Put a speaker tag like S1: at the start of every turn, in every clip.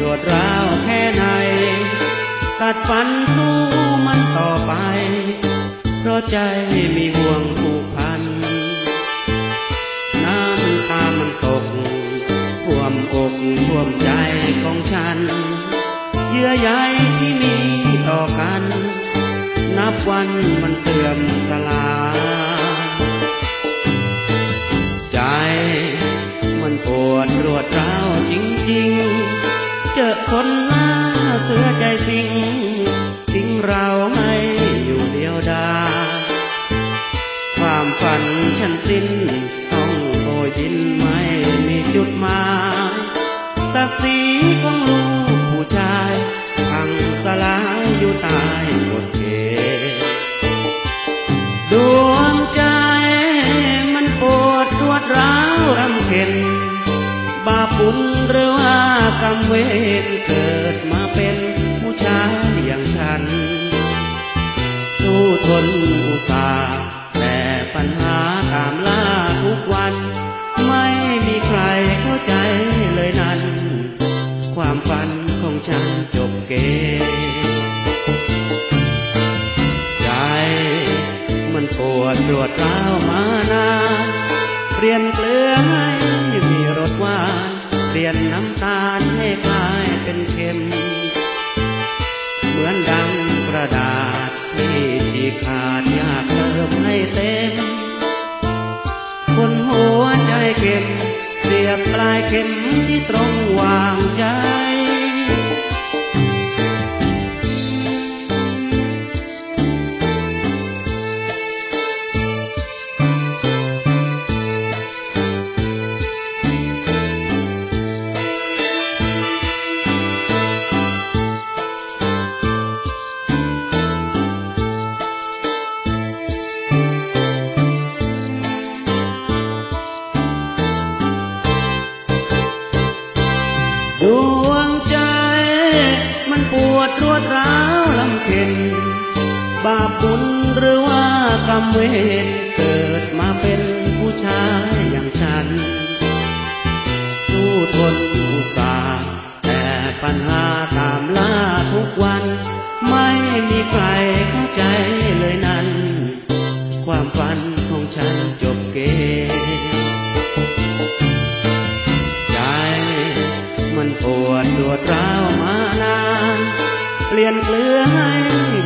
S1: รวดร้าวแค่ไหน ตัดฟันสู้มันต่อไป เพราะใจมีห่วงผูกพัน น้ำตามันตกท่วมอกท่วมใจของฉัน เยื่อใยที่มีต่อกัน นับวันมันเสื่อมสลาย คนหน้าเสือใจสิงทิ้งเราให้อยู่เดียวดายความฝันฉันสิ้นต้องโอยดินไม่มีจุดหมายศักดิ์ศรีของลูกผู้ชายพังสลายอยู่ใต้กฎเกดวงใจมันปวดรวดร้าวรำเค็ญ บาปุญหรือว่ากรรมเวรเกิดมาเป็นผู้ชายอย่างฉันสู้ทนอุตสาห์แต่ปัญหาตามล่าทุกวัน ไม่มีใครเข้าใจเลยนั้น ความฝันของฉันจบเกมใจมันปวดรวดร้าวมานานเปลี่ยนเกลือ ลี่ยนน้ำตาลให้กลายเป็นเค็ม เหมือนดังกระดาษที่ฉีกขาดอยากเติมให้เต็ม คนหัวใจเข็มเสียบปลายเข็มที่ตรง มันปวดรวดร้าวลำเค็ญบาปบุญหรือว่ากรรมเวรเกิดมาเป็นผู้ชายอย่างฉันสู้ทนอุตาแต่ปัญหาตามล่าทุกวัน ไม่มีใครเข้าใจเลยนั้น ความฝันของฉันจบเกม ลี่ยนเกลือให้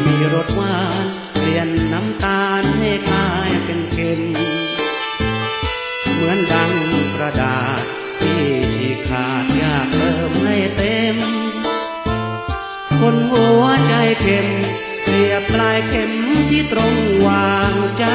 S1: มีรสหวานเปลี่ยนน้ำตาลให้กลายเป็นเค็มเหมือนดังกระดาษที่ฉีกขาดอยากเติมให้เต็ม คนหัวใจเข็มเสียบปลายเข็มที่ตรงวางใจ